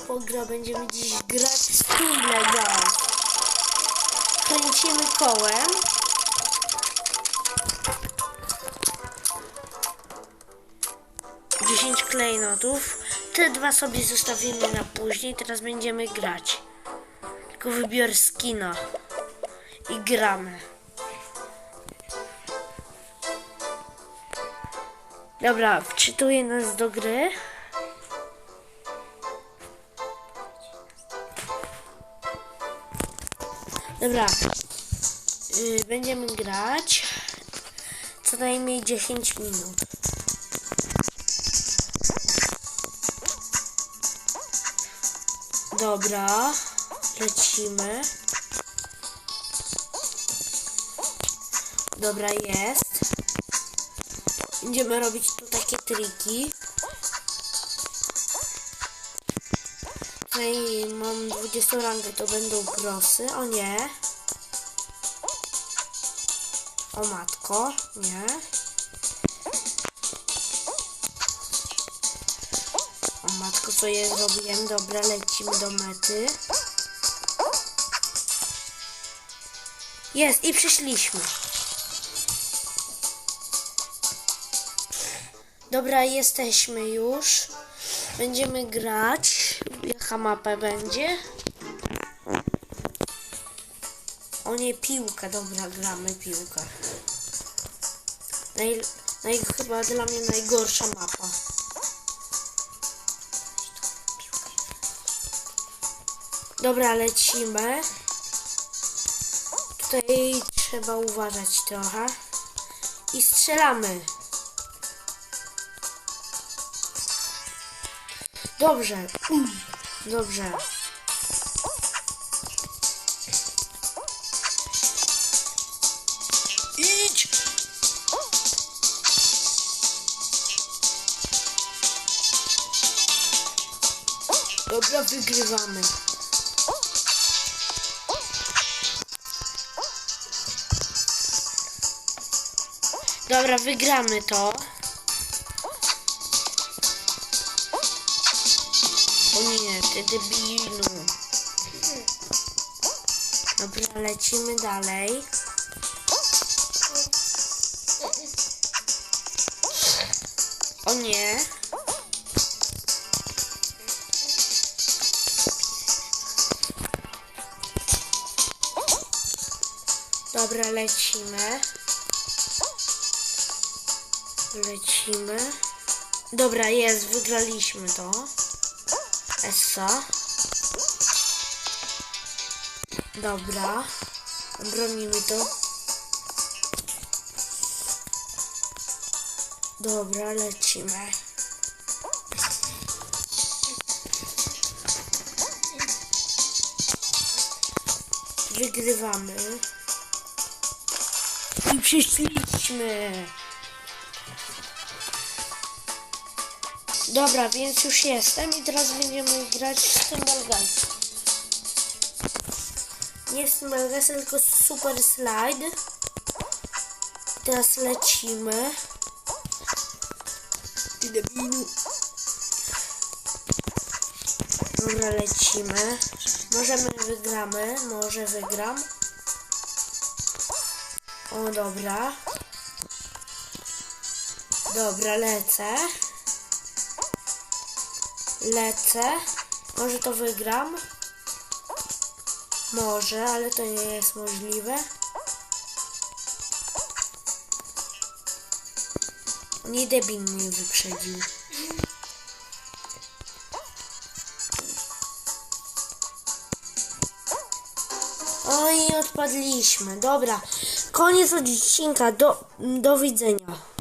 pogra, będziemy dziś grać w Stumble Guys. Kręcimy kołem. Dziesięć klejnotów. Te dwa sobie zostawimy na później. Teraz będziemy grać. Tylko wybiorę skina. I gramy. Dobra, wczytuję nas do gry. Dobra. Y, będziemy grać co najmniej 10 minut. Dobra, lecimy. Dobra, jest. Będziemy robić tu takie triki. Tutaj mam 20 rangę, to będą prosy. O nie. O matko, nie. O matko, co ja zrobiłem? Dobra, lecimy do mety. Jest i przyszliśmy. Dobra, jesteśmy już. Będziemy grać. Jaka mapa będzie? O nie, piłka. Dobra, gramy piłkę. Naj, naj, chyba dla mnie najgorsza mapa. Dobra, lecimy. Tutaj trzeba uważać trochę. I strzelamy. Dobrze. Dobrze. Idź! Dobra, wygrywamy. Dobra, wygramy to. O nie, ty debilu. Dobra, lecimy dalej. O nie. Dobra, lecimy. Lecimy. Dobra, jest, wygraliśmy to. Essa. Dobra. Bronimy to. Dobra, lecimy. Wygrywamy. I przyszliśmy. Dobra, więc już jestem i teraz będziemy grać w Stummelgeist. Nie Stummelgeist, tylko Super Slide. Teraz lecimy. Dobra, lecimy. Możemy wygramy, może wygram. O, dobra. Dobra, lecę. Lecę. Może to wygram. Może, ale to nie jest możliwe. Nie debil mnie wyprzedził. Oj, odpadliśmy. Dobra. Koniec odcinka. Do, do widzenia.